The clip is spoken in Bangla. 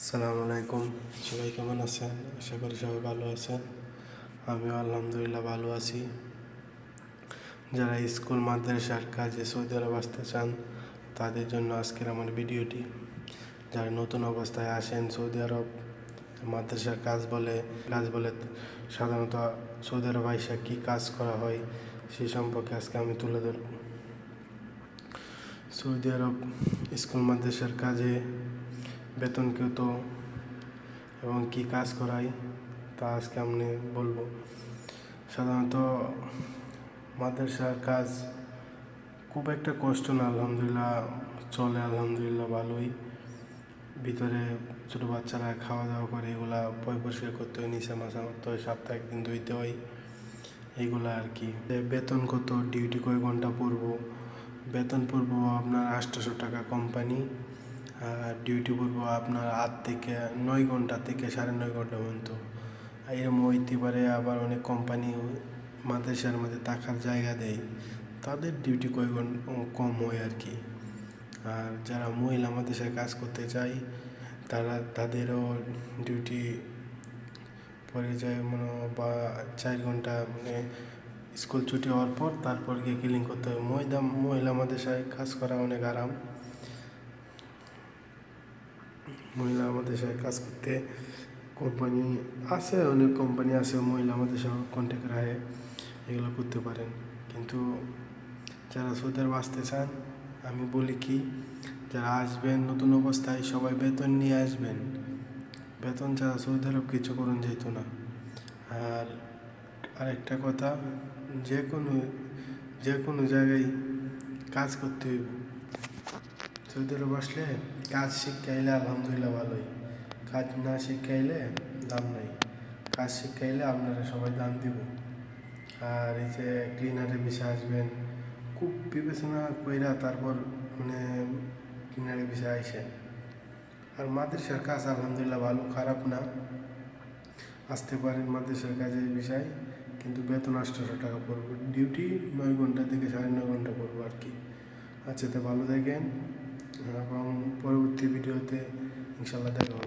আসসালামু আলাইকুম। সবাই কেমন আছেন? আশা করি সবাই ভালো আছেন। আমিও আলহামদুলিল্লাহ ভালো আছি। যারা স্কুল মাদ্রাসার কাজে সৌদি আরব আসতে চান, তাদের জন্য আজকের আমার ভিডিওটি। যারা নতুন অবস্থায় আসেন সৌদি আরব, মাদ্রাসার কাজ বলে কাজ বলে, সাধারণত সৌদি আরব আইসা কী কাজ করা হয়, সে সম্পর্কে আজকে আমি তুলে ধরব। সৌদি আরব স্কুল, মাদ্রাসার কাজে বেতন কত এবং কি কাজ করাই তা আজকে আমি বলব। সাধারণত মাদ্রাসার কাজ খুব একটা কষ্ট না, আলহামদুলিল্লাহ চলে, আলহামদুলিল্লাহ ভালোই। ভিতরে ছোটো বাচ্চারা খাওয়া দাওয়া করে, এগুলা পয় পরিষ্কার করতে হয়, নিচে মাছা মারতে হয়, সপ্তাহে একদিন ধুইতে হয় এইগুলা আর কি। বেতন কত ডিউটি কয় ঘণ্টা পড়ব? বেতন পড়ব আপনার আটশোশো টাকা কোম্পানি ডিউটি পড়ব আপনার আট থেকে নয় ঘণ্টা থেকে সাড়ে নয় ঘণ্টা পর্যন্ত। এরম হইতে পারে আবার অনেক কোম্পানি মাদ্রাসার মধ্যে থাকার জায়গা দেয়। তাদের ডিউটি কয় ঘণ্টা কম হয় আর কি। আর যারা মহিলা মাদ্রাসায় কাজ করতে চায়, তারা তাদেরও ডিউটি পরে যায় মনে বা চার ঘণ্টা মানে স্কুল ছুটি হওয়ার পর তারপর গিয়ে ক্লিন করতে হয়। মহিলা মহিলা মাদ্রাসায় কাজ করা অনেক আরাম। মহিলা আমাদের সাথে কাজ করতে কোম্পানি আছে, অনেক কোম্পানি আছে, মহিলা আমাদের সাথে কন্ট্যাক্ট রাখে, এগুলো করতে পারেন। কিন্তু যারা সুদের বাঁচতে চান, আমি বলি কি, যারা আসবেন নতুন অবস্থায় সবাই বেতন নিয়ে আসবেন। বেতন ছাড়া সৌদি আরব কিছু করুন যেত না। আর আরেকটা কথা, যে কোনো যে কোনো জায়গায় কাজ করতে হইব। সৌদি আরব আসলে কাজ শিখাইলে আলহামদুলিল্লাহ ভালোই। কাজ না শিখাইলে দাম নাই। কাজ শিখাইলে আপনারা সবাই দাম দিব। আর এই যে ক্লিনারে বিষয়ে আসবেন, খুব বিবেচনা কইরা তারপর মানে ক্লিনারে বিষয়ে আইসেন। আর মাদ্রাসার কাজ আলহামদুলিল্লাহ ভালো, খারাপ না। আসতে পারেন মাদ্রাসার কাজের বিষয়, কিন্তু বেতন আটশোশো টাকা পড়ব। ডিউটি নয় ঘণ্টা থেকে সাড়ে নয় ঘণ্টা পড়ব আর কি। আচ্ছা তো ভালো থাকেন। এবং পরবর্তী ভিডিওতে ইনশাল্লাহ দেখা হবে।